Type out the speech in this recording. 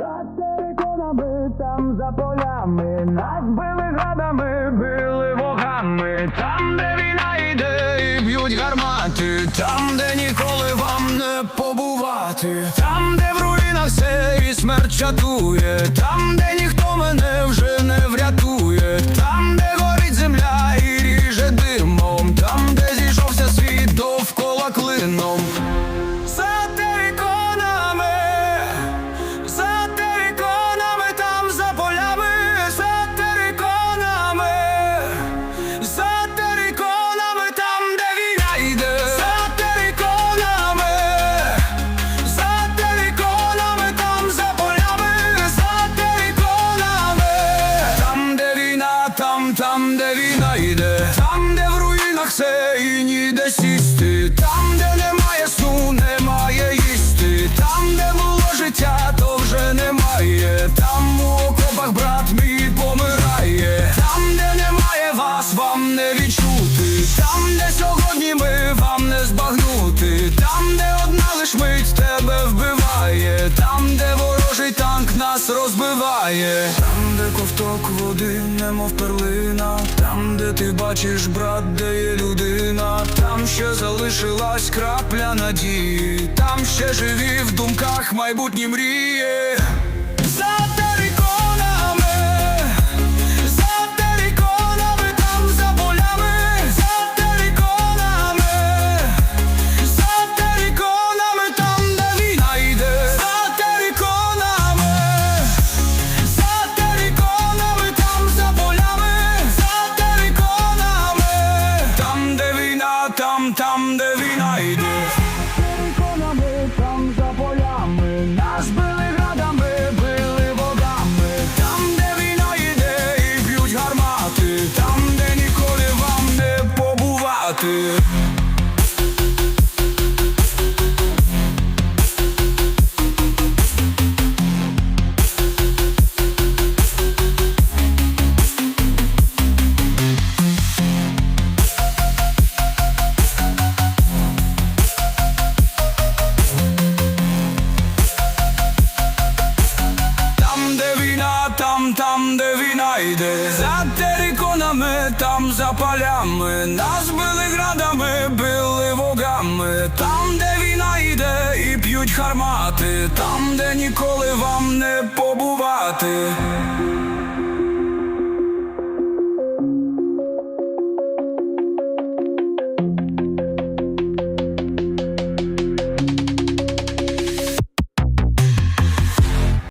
За териконами, там за полями, нас били градами, били вогами, там, де війна йде б'ють гармати, там, де ніколи вам не побувати, там, де в руїнах все і смерть чатує, там, де йде, там, де в руїнах все і ніде сісти, там, де немає сну, немає їсти, там, де було життя, то вже немає, там у окопах брат мій помирає, там, де немає вас, вам не відчути, там, де сьогодні ми вам не збагнути, там, де одна лиш мить тебе вбиває, там, де ворожий танк нас розбиває, там, води, немов перлина, там, де ти бачиш, брат, де є людина, там ще залишилась крапля надії, там ще живі в думках майбутні мрії. Війна, там, там, де там, де війна йде. За териконами, там за полями. Нас били градами, били вогами. Там, де війна йде і п'ють хармати. Там, де ніколи вам не побувати